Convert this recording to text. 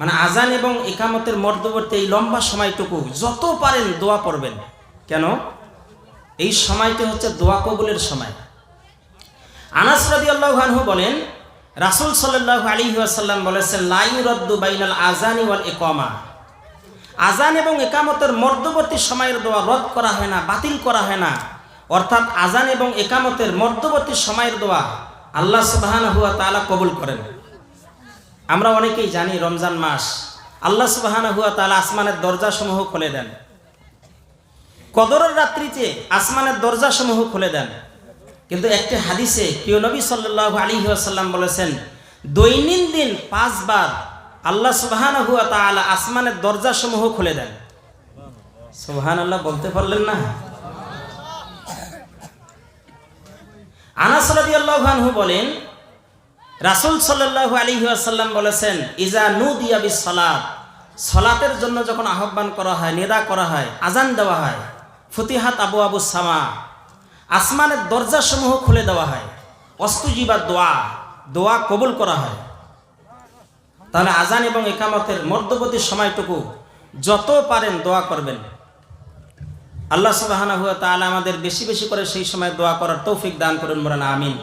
মানে আজান এবং একামতের মধ্যবর্তী এই লম্বা সময়টুকু যত পারেন দোয়া পড়বেন। কেন? এই সময়টি হচ্ছে দোয়া কবুলের সময়। আনাস রাদিয়াল্লাহু আনহু বলেন, রাসূল আলাইহি ওয়াসাল্লাম বলেছেন, লা ইউরাদ্দু বাইনাল আজানি ওয়াল ইকামা। আজান এবং একামতের মধ্যবর্তী সময়ের দোয়া রদ করা হয় না, বাতিল করা হয় না। অর্থাৎ আজান এবং একামতের মধ্যবর্তী সময়ের দোয়া আল্লাহ সুবহানাহু ওয়া তাআলা কবুল করেন। আমরা অনেকেই জানি রমজান মাস। আল্লাহ সুবহানাহু ওয়া তাআলা আসমানের দরজাসমূহ খুলে দেন। কদরের রাত্রিতে আসমানের দরজাসমূহ খুলে দেন। কিন্তু একটি হাদিসে প্রিয় নবী সাল্লাহ আলী আসাল্লাম বলেছেন, দৈনন্দিন পাঁচবার আল্লাহ সুবাহান হুয়া তাআলা আসমানের দরজাসমূহ খুলে দেন। সুবহান আল্লাহ বলতে পারলেন না। আনাস রাদিয়াল্লাহু আনহু বলেন রাসূল সাল্লাল্লাহু আলাইহি ওয়াসাল্লাম বলেছেন, ইজা নুদিয়া বিস সালাত সলাতের জন্য যখন আহ্বান করা হয়, নিদা করা হয় আজান দেওয়া হয়, ফতিহাত আবু আবু সামা, আসমানের দরজাসমূহ খুলে দেওয়া হয়, অস্তুজিবা দোয়া দোয়া কবুল করা হয়। তাহলে আজান এবং একামতের মধ্যবর্তী সময়টুকু যত পারেন দোয়া করবেন। আল্লাহ সুবাহানা হুয়া তাহলে আমাদের বেশি বেশি করে সেই সময় দোয়া করার তৌফিক দান করুন মোরানা আমিন।